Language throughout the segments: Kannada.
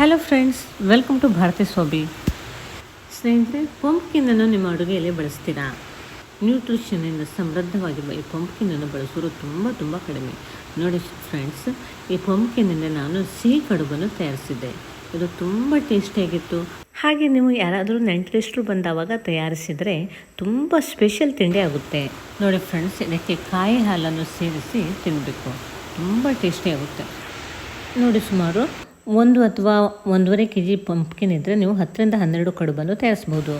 Hello friends welcome to Bharathi ಸೋಬಿ ಸ್ನೇಹಿತರೆ ಪಂಪ್ಕಿನನ್ನು ನಿಮ್ಮ ಅಡುಗೆಯಲ್ಲಿ ಬಳಸ್ತೀರಾ? ನ್ಯೂಟ್ರಿಷನಿಂದ ಸಮೃದ್ಧವಾಗಿರುವ ಈ ಪಂಪ್ಕಿನನ್ನು ಬಳಸೋರು ತುಂಬ ತುಂಬ ಕಡಿಮೆ. ನೋಡಿ ಫ್ರೆಂಡ್ಸ್ ಈ ಪಂಪ್ಕಿನಿಂದ ನಾನು ಸಿಹಿ ಕಡುಬನ್ನು ತಯಾರಿಸಿದ್ದೆ. ಇದು ತುಂಬ ಟೇಸ್ಟಿಯಾಗಿತ್ತು ಹಾಗೆ ನೀವು ಯಾರಾದರೂ ನೆಂಟರಿಷ್ಟರು ಬಂದವಾಗ ತಯಾರಿಸಿದರೆ ತುಂಬ ಸ್ಪೆಷಲ್ ತಿಂಡಿ ಆಗುತ್ತೆ. ನೋಡಿ ಫ್ರೆಂಡ್ಸ್ ಇದಕ್ಕೆ ಕಾಯಿ ಹಾಲನ್ನು ಸೇರಿಸಿ ತಿನ್ನಬೇಕು ತುಂಬ ಟೇಸ್ಟಿಯಾಗುತ್ತೆ ನೋಡಿ ಸುಮಾರು ಒಂದು ಅಥವಾ ಒಂದೂವರೆ ಕೆ ಜಿ ಪಂಪ್ಕಿನ್ ಇದ್ದರೆ ನೀವು ಹತ್ತರಿಂದ ಹನ್ನೆರಡು ಕಡುಬನ್ನು ತಯಾರಿಸ್ಬೋದು.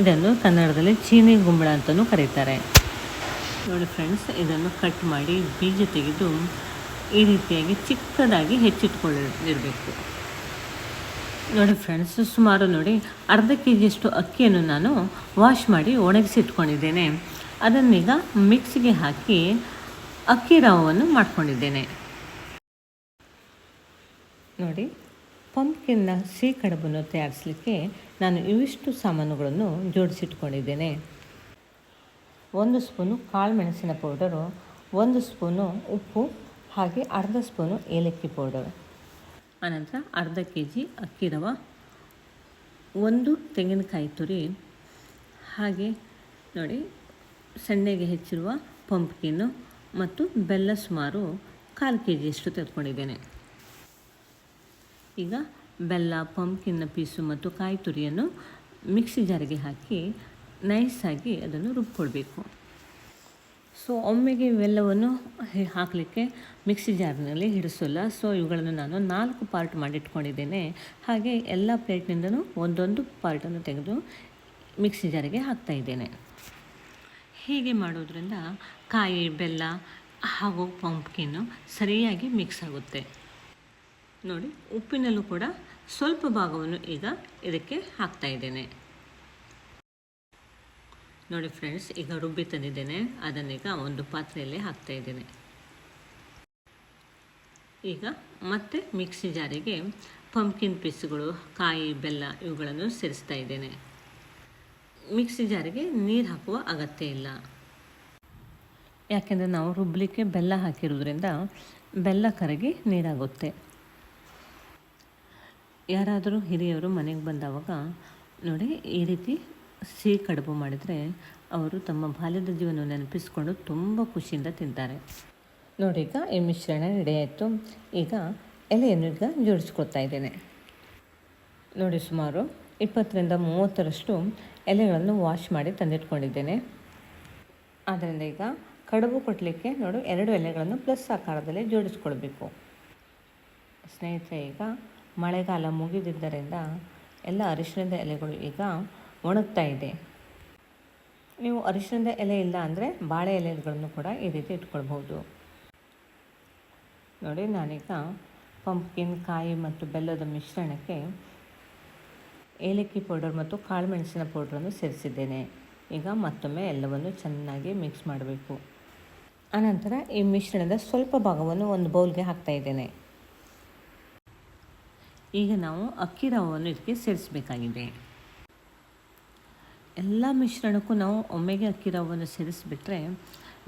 ಇದನ್ನು ಕನ್ನಡದಲ್ಲಿ ಚೀನಿ ಗುಂಬಳ ಅಂತಲೂ ಕರೀತಾರೆ. ನೋಡಿ ಫ್ರೆಂಡ್ಸ್ ಇದನ್ನು ಕಟ್ ಮಾಡಿ ಬೀಜ ತೆಗೆದು ಈ ರೀತಿಯಾಗಿ ಚಿಕ್ಕದಾಗಿ ಹೆಚ್ಚಿಟ್ಕೊಳ್ಳಿರಬೇಕು ನೋಡಿ ಫ್ರೆಂಡ್ಸ್ ಸುಮಾರು ನೋಡಿ, ಅರ್ಧ ಕೆ ಜಿಯಷ್ಟು ಅಕ್ಕಿಯನ್ನು ನಾನು ವಾಶ್ ಮಾಡಿ ಒಣಗಿಸಿಟ್ಕೊಂಡಿದ್ದೇನೆ. ಅದನ್ನೀಗ ಮಿಕ್ಸಿಗೆ ಹಾಕಿ ಅಕ್ಕಿ ರವವನ್ನು ಮಾಡ್ಕೊಂಡಿದ್ದೇನೆ. ನೋಡಿ ಪಂಪ್ಕಿನ್ನ ಸಿಹಿ ಕಡುಬನ್ನು ತಯಾರಿಸಲಿಕ್ಕೆ ನಾನು ಇವಿಷ್ಟು ಸಾಮಾನುಗಳನ್ನು ಜೋಡಿಸಿಟ್ಕೊಂಡಿದ್ದೇನೆ. ಒಂದು ಸ್ಪೂನು ಕಾಳು ಮೆಣಸಿನ ಪೌಡರು, ಒಂದು ಸ್ಪೂನು ಉಪ್ಪು, ಹಾಗೆ ಅರ್ಧ ಸ್ಪೂನು ಏಲಕ್ಕಿ ಪೌಡರ್. ಆನಂತರ ಅರ್ಧ ಕೆ ಜಿ ಅಕ್ಕಿ ರವ, ಒಂದು ತೆಂಗಿನಕಾಯಿ ತುರಿ, ಹಾಗೆ ನೋಡಿ, ಸಣ್ಣಗೆ ಹೆಚ್ಚಿರುವ ಪಂಪ್ಕಿನ್ನು ಮತ್ತು ಬೆಲ್ಲ ಸುಮಾರು ಕಾಲು ಕೆ ಜಿಯಷ್ಟು ತೆಗೆದುಕೊಂಡಿದ್ದೇನೆ. ಈಗ ಬೆಲ್ಲ ಪಂಪ್ಕಿನ್ನ ಪೀಸು ಮತ್ತು ಕಾಯಿ ತುರಿಯನ್ನು ಮಿಕ್ಸಿ ಜಾರಿಗೆ ಹಾಕಿ ನೈಸಾಗಿ ಅದನ್ನು ರುಬ್ಕೊಳ್ಬೇಕು. ಸೊ ಒಮ್ಮೆಗೆ ಇವೆಲ್ಲವನ್ನು ಹಾಕಲಿಕ್ಕೆ ಮಿಕ್ಸಿ ಜಾರ್ನಲ್ಲಿ ಹಿಡಿಸೋಲ್ಲ. ಸೊ ಇವುಗಳನ್ನು ನಾನು ನಾಲ್ಕು ಪಾರ್ಟ್ ಮಾಡಿಟ್ಕೊಂಡಿದ್ದೇನೆ. ಹಾಗೆ ಎಲ್ಲ ಪ್ಲೇಟ್ನಿಂದನೂ ಒಂದೊಂದು ಪಾರ್ಟನ್ನು ತೆಗೆದು ಮಿಕ್ಸಿ ಜಾರಿಗೆ ಹಾಕ್ತಾ ಇದ್ದೇನೆ. ಹೀಗೆ ಮಾಡೋದ್ರಿಂದ ಕಾಯಿ, ಬೆಲ್ಲ ಹಾಗೂ ಪಂಪ್ಕಿನ್ನು ಸರಿಯಾಗಿ ಮಿಕ್ಸ್ ಆಗುತ್ತೆ. ನೋಡಿ, ಉಪ್ಪಿನಲ್ಲೂ ಕೂಡ ಸ್ವಲ್ಪ ಭಾಗವನ್ನು ಈಗ ಇದಕ್ಕೆ ಹಾಕ್ತಾ ಇದ್ದೇನೆ. ನೋಡಿ ಫ್ರೆಂಡ್ಸ್, ಈಗ ರುಬ್ಬಿ ತಂದಿದ್ದೇನೆ. ಅದನ್ನೀಗ ಒಂದು ಪಾತ್ರೆಯಲ್ಲಿ ಹಾಕ್ತಾ ಇದ್ದೇನೆ. ಈಗ ಮತ್ತೆ ಮಿಕ್ಸಿ ಜಾರಿಗೆ ಪಂಪ್ಕಿನ್ ಪೀಸ್ಗಳು ಕಾಯಿ, ಬೆಲ್ಲ ಇವುಗಳನ್ನು ಸೇರಿಸ್ತಾ ಇದ್ದೇನೆ. ಮಿಕ್ಸಿ ಜಾರಿಗೆ ನೀರು ಹಾಕುವ ಅಗತ್ಯ ಇಲ್ಲ. ಯಾಕೆಂದರೆ ನಾವು ರುಬ್ಬಲಿಕ್ಕೆ ಬೆಲ್ಲ ಹಾಕಿರೋದ್ರಿಂದ ಬೆಲ್ಲ ಕರಗಿ ನೀರಾಗುತ್ತೆ. ಯಾರಾದರೂ ಹಿರಿಯವರು ಮನೆಗೆ ಬಂದಾಗ ನೋಡಿ, ಈ ರೀತಿ ಸಿಹಿ ಕಡುಬು ಮಾಡಿದರೆ ಅವರು ತಮ್ಮ ಬಾಲ್ಯದ ಜೀವನ ನೆನಪಿಸ್ಕೊಂಡು ತುಂಬ ಖುಷಿಯಿಂದ ತಿಂತಾರೆ. ನೋಡಿ, ಈಗ ಈ ಮಿಶ್ರಣ ರೆಡಿ ಆಯಿತು. ಈಗ ಎಲೆಯನ್ನು ಈಗ ಜೋಡಿಸ್ಕೊಳ್ತಾ ಇದ್ದೇನೆ. ನೋಡಿ, ಸುಮಾರು ಇಪ್ಪತ್ತರಿಂದ ಮೂವತ್ತರಷ್ಟು ಎಲೆಗಳನ್ನು ವಾಶ್ ಮಾಡಿ ತಂದಿಟ್ಕೊಂಡಿದ್ದೇನೆ. ಆದ್ದರಿಂದ ಈಗ ಕಡುಬು ಕೊಟ್ಟಲಿಕ್ಕೆ ನೋಡು, ಎರಡು ಎಲೆಗಳನ್ನು ಪ್ಲಸ್ ಆಕಾರದಲ್ಲಿ ಜೋಡಿಸ್ಕೊಳ್ಬೇಕು. ಸ್ನೇಹಿತರೆ, ಈಗ ಮಳೆಗಾಲ ಮುಗಿದಿದ್ದರಿಂದ ಎಲ್ಲ ಅರಿಶಿಣದ ಎಲೆಗಳು ಈಗ ಒಣಗ್ತಾ ಇದೆ. ನೀವು ಅರಿಶಿಣದ ಎಲೆ ಇಲ್ಲ ಅಂದರೆ ಬಾಳೆ ಎಲೆಗಳನ್ನು ಕೂಡ ಈ ರೀತಿ ಇಟ್ಕೊಳ್ಬೋದು ನೋಡಿ, ನಾನೀಗ ಪಂಪ್ಕಿನ್ ಕಾಯಿ ಮತ್ತು ಬೆಲ್ಲದ ಮಿಶ್ರಣಕ್ಕೆ ಏಲಕ್ಕಿ ಪೌಡರ್ ಮತ್ತು ಕಾಳು ಮೆಣಸಿನ ಪೌಡ್ರನ್ನು ಸೇರಿಸಿದ್ದೇನೆ. ಈಗ ಮತ್ತೊಮ್ಮೆ ಎಲ್ಲವನ್ನು ಚೆನ್ನಾಗಿ ಮಿಕ್ಸ್ ಮಾಡಬೇಕು. ಆನಂತರ ಈ ಮಿಶ್ರಣದ ಸ್ವಲ್ಪ ಭಾಗವನ್ನು ಒಂದು ಬೌಲ್ಗೆ ಹಾಕ್ತಾ ಇದ್ದೇನೆ. ಈಗ ನಾವು ಅಕ್ಕಿ ರವವನ್ನು ಇದಕ್ಕೆ ಸೇರಿಸಬೇಕಾಗಿದೆ. ಎಲ್ಲ ಮಿಶ್ರಣಕ್ಕೂ ನಾವು ಒಮ್ಮೆಗೆ ಅಕ್ಕಿ ರವವನ್ನು ಸೇರಿಸಿಬಿಟ್ರೆ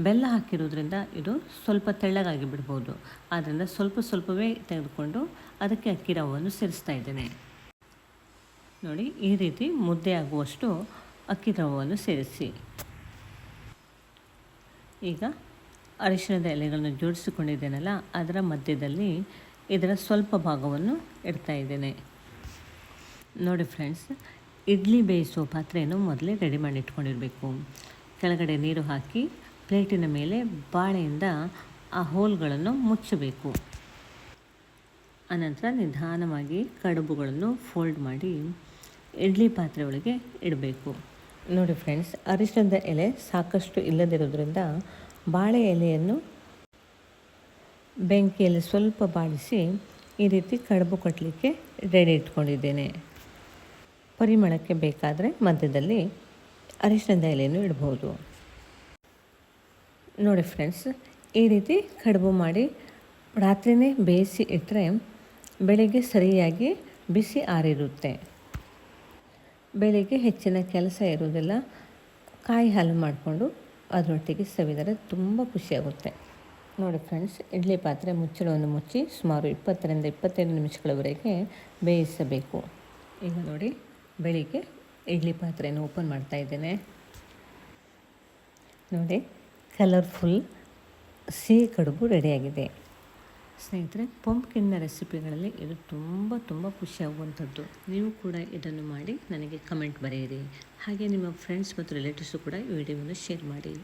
ಬೆಲ್ಲ ಹಾಕಿರೋದ್ರಿಂದ ಇದು ಸ್ವಲ್ಪ ತೆಳ್ಳಗಾಗಿ ಬಿಡ್ಬೋದು. ಆದ್ದರಿಂದ ಸ್ವಲ್ಪ ಸ್ವಲ್ಪವೇ ತೆಗೆದುಕೊಂಡು ಅದಕ್ಕೆ ಅಕ್ಕಿ ರವವನ್ನು ಸೇರಿಸ್ತಾ ಇದ್ದೇನೆ. ನೋಡಿ, ಈ ರೀತಿ ಮುದ್ದೆ ಆಗುವಷ್ಟು ಅಕ್ಕಿ ರವವನ್ನು ಸೇರಿಸಿ. ಈಗ ಅರಿಶಿಣದ ಎಲೆಗಳನ್ನು ಜೋಡಿಸಿಕೊಂಡಿದ್ದೇನಲ್ಲ, ಅದರ ಮಧ್ಯದಲ್ಲಿ ಇದರ ಸ್ವಲ್ಪ ಭಾಗವನ್ನು ಇಡ್ತಾ ಇದ್ದೇನೆ. ನೋಡಿ ಫ್ರೆಂಡ್ಸ್ ಇಡ್ಲಿ ಬೇಯಿಸುವ ಪಾತ್ರೆಯನ್ನು ಮೊದಲೇ ರೆಡಿ ಮಾಡಿ ಇಟ್ಕೊಂಡಿರಬೇಕು. ಕೆಳಗಡೆ ನೀರು ಹಾಕಿ ಪ್ಲೇಟಿನ ಮೇಲೆ ಬಾಳೆಯಿಂದ ಆ ಹೋಲ್ಗಳನ್ನು ಮುಚ್ಚಬೇಕು. ಅನಂತರ ನಿಧಾನವಾಗಿ ಕಡುಬುಗಳನ್ನು ಫೋಲ್ಡ್ ಮಾಡಿ ಇಡ್ಲಿ ಪಾತ್ರೆ ಒಳಗೆ ಇಡಬೇಕು. ನೋಡಿ ಫ್ರೆಂಡ್ಸ್ ಅರಿಶಿನದ ಎಲೆ ಸಾಕಷ್ಟು ಇಲ್ಲದಿರೋದ್ರಿಂದ ಬಾಳೆ ಎಲೆಯನ್ನು ಬೆಂಕಿಯಲ್ಲಿ ಸ್ವಲ್ಪ ಬಾಡಿಸಿ ಈ ರೀತಿ ಕಡುಬು ಕಟ್ಟಲಿಕ್ಕೆ ರೆಡಿ ಇಟ್ಕೊಂಡಿದ್ದೇನೆ. ಪರಿಮಳಕ್ಕೆ ಬೇಕಾದರೆ ಮಧ್ಯದಲ್ಲಿ ಅರಿಶಿನದ ಎಲೆಯನ್ನು ಇಡ್ಬೋದು. ನೋಡಿ ಫ್ರೆಂಡ್ಸ್ ಈ ರೀತಿ ಕಡುಬು ಮಾಡಿ ರಾತ್ರಿಯೇ ಬೇಯಿಸಿ ಇಟ್ಟರೆ ಬೆಳಿಗ್ಗೆ ಸರಿಯಾಗಿ ಬಿಸಿ ಆರಿರುತ್ತೆ. ಬೆಳಿಗ್ಗೆ ಹೆಚ್ಚಿನ ಕೆಲಸ ಇರುವುದಿಲ್ಲ. ಕಾಯಿ ಹಾಲು ಮಾಡಿಕೊಂಡು ಅದರೊಟ್ಟಿಗೆ ಸವಿದರೆ ತುಂಬ ಖುಷಿಯಾಗುತ್ತೆ. ನೋಡಿ ಫ್ರೆಂಡ್ಸ್ ಇಡ್ಲಿ ಪಾತ್ರೆ ಮುಚ್ಚಳವನ್ನು ಮುಚ್ಚಿ ಸುಮಾರು ಇಪ್ಪತ್ತರಿಂದ ಇಪ್ಪತ್ತೈದು ನಿಮಿಷಗಳವರೆಗೆ ಬೇಯಿಸಬೇಕು. ಈಗ ನೋಡಿ, ಬೆಳಿಗ್ಗೆ ಇಡ್ಲಿ ಪಾತ್ರೆಯನ್ನು ಓಪನ್ ಮಾಡ್ತಾ ಇದ್ದೇನೆ. ನೋಡಿ ಕಲರ್ಫುಲ್ ಸಿಹಿ ಕಡುಬು ರೆಡಿಯಾಗಿದೆ ಸ್ನೇಹಿತರೆ ಪಂಪ್ಕಿನ್ನ ರೆಸಿಪಿಗಳಲ್ಲಿ ಇದು ತುಂಬ ತುಂಬ ಖುಷಿಯಾಗುವಂಥದ್ದು. ನೀವು ಕೂಡ ಇದನ್ನು ಮಾಡಿ ನನಗೆ ಕಮೆಂಟ್ ಬರೆಯಿರಿ. ಹಾಗೆ ನಿಮ್ಮ ಫ್ರೆಂಡ್ಸ್ ಮತ್ತು ರಿಲೇಟಿವ್ಸು ಕೂಡ ಈ ವಿಡಿಯೋವನ್ನು ಶೇರ್ ಮಾಡಿ.